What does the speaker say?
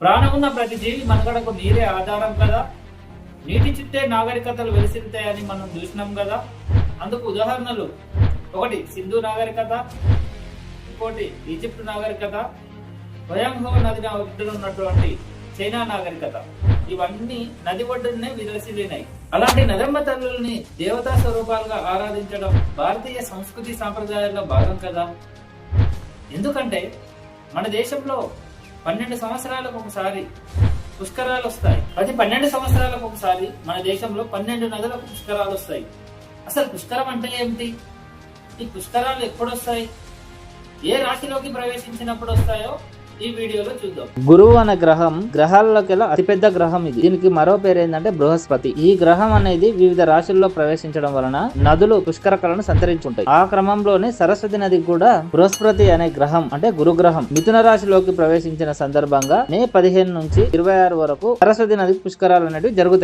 ప్రాణమున్న ప్రతి జీవి మనగడకు నీరే ఆధారం కదా? నీటి చుట్టే నాగరికతలు వెలిసిరుతాయని మనం చూసినాం కదా? అందుకు ఉదాహరణలు. ఒకటి సింధు నాగరికత. ఇంకోటి ఈజిప్ట్ నాగరికత. స్వయంభవ నది ఒడ్డున ఉన్నటువంటి చైనా నాగరికత. ఇవన్నీ నది ఒడ్డునే విలసిల్లినాయి అలాంటి నదమ్మ తల్లుల్ని దేవతా స్వరూపాలుగా ఆరాధించడం భారతీయ సంస్కృతి సాంప్రదాయాల్లో భాగం కదా? ఎందుకంటే మన దేశంలో పన్నెండు సంవత్సరాలకు ఒకసారి పుష్కరాలు వస్తాయి. ప్రతి పన్నెండు సంవత్సరాలకు ఒకసారి మన దేశంలో పన్నెండు నదులకు పుష్కరాలు వస్తాయి. అసలు పుష్కరం అంటే ఏమిటి? ఈ పుష్కరాలు ఎప్పుడు వస్తాయి ఏ రాశిలోకి ప్రవేశించినప్పుడు వస్తాయో ఈ వీడియోలో చూద్దాం. గురువు అనే గ్రహం గ్రహాల్లోకెలా అతిపెద్ద గ్రహం ఇది. దీనికి మరో పేరు ఏంటంటే బృహస్పతి. ఈ గ్రహం అనేది వివిధ రాశుల్లో ప్రవేశించడం వలన నదులు పుష్కరకలను సంతరించుంటాయి. ఆ క్రమంలోనే సరస్వతి నది కూడా బృహస్పతి అనే గ్రహం అంటే గురుగ్రహం. మిథున రాశిలోకి ప్రవేశించిన సందర్భంగా మే పదిహేను నుంచి ఇరవై ఆరు వరకు సరస్వతి నది పుష్కరాలు అనేవి జరుగుతాయి.